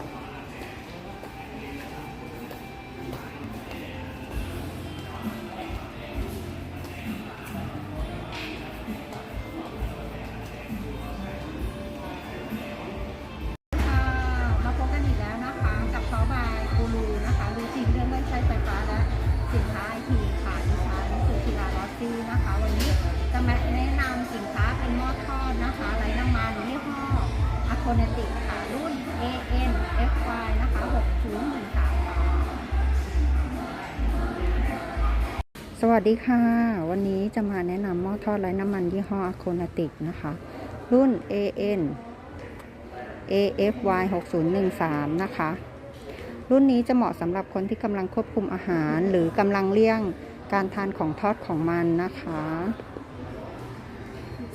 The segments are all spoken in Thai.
มาพบกันอีกแล้วนะคะ กับซอบายกูรูนะคะรู้จริงเรื่องเครื่ใช้ไฟฟ้าและสินค้าไอทีค่ะดิฉันสุธีราลอสซี่นะคะ วันนี้จะมาแนะนำสินค้าเป็นหม้อทอดนะคะไร้น้ำมันยี่ห้ออะโคเนติกค่ะรุ่น AN FY นะคะ6013ค่ะสวัสดีค่ะ วันนี้จะมาแนะนำหม้อทอดไร้น้ำมันยี่ห้อโคนาติกนะคะ รุ่น AN AFY 6013 นะคะ รุ่นนี้จะเหมาะสำหรับคนที่กำลังควบคุมอาหาร หรือกำลังเลี่ยงการทานของทอดของมันนะคะ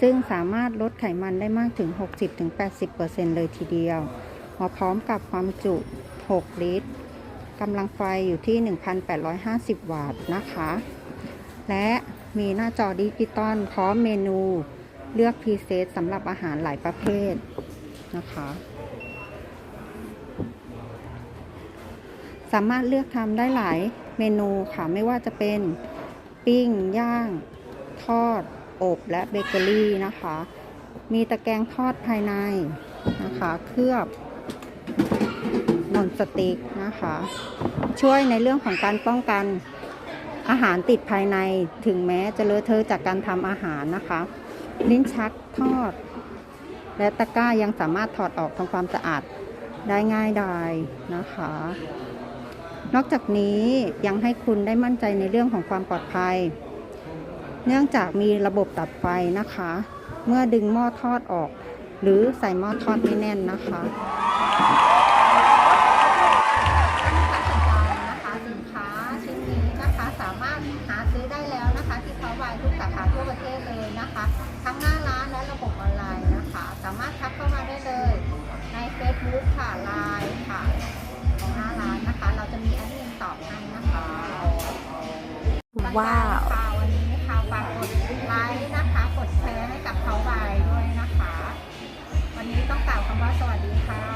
ซึ่งสามารถลดไขมันได้มากถึง 60-80%เลยทีเดียวมาพร้อมกับความจุ 6 ลิตรกำลังไฟอยู่ที่ 1,850 วัตต์นะคะ และมีหน้าจอดิจิตอลพร้อมเมนูเลือกพรีเซตสำหรับอาหารหลายประเภทนะคะ สามารถเลือกทำได้หลายเมนูค่ะ ไม่ว่าจะเป็นปิ้ง ย่าง ทอด อบและเบเกอรี่นะคะ มีตะแกรงทอดภายในนะคะ เคลือบ สติกนะคะ ช่วยในเรื่องของการป้องกันอาหารติดภายในถึงแม้จะเลอะเทอะจากการทำอาหารนะคะ ลิ้นชักทอด และตะกร้ายังสามารถถอดออกทำความสะอาดได้ง่ายดายนะคะ นอกจากนี้ยังให้คุณได้มั่นใจในเรื่องของความปลอดภัย เนื่องจากมีระบบตัดไฟนะคะ เมื่อดึงหม้อทอดออก หรือใส่หม้อทอดไม่แน่นนะคะ ชิ้นนี้นะคะ สามารถหาซื้อได้แล้วนะคะที่เขาวายทุกสาขาทั่วประเทศเลยนะคะ ทั้งหน้าร้านและระบบออนไลน์นะคะ สามารถทักเข้ามาได้เลย ใน Facebook ค่ะไลน์ค่ะของหน้าร้านนะคะ เราจะมีแอดมินตอบให้นะคะว้าววันนี้นะคะฝากกดไลค์นะคะ กดแชร์ให้กับเขาวายด้วยนะคะ วันนี้ต้องกล่าวคำว่าสวัสดีค่ะ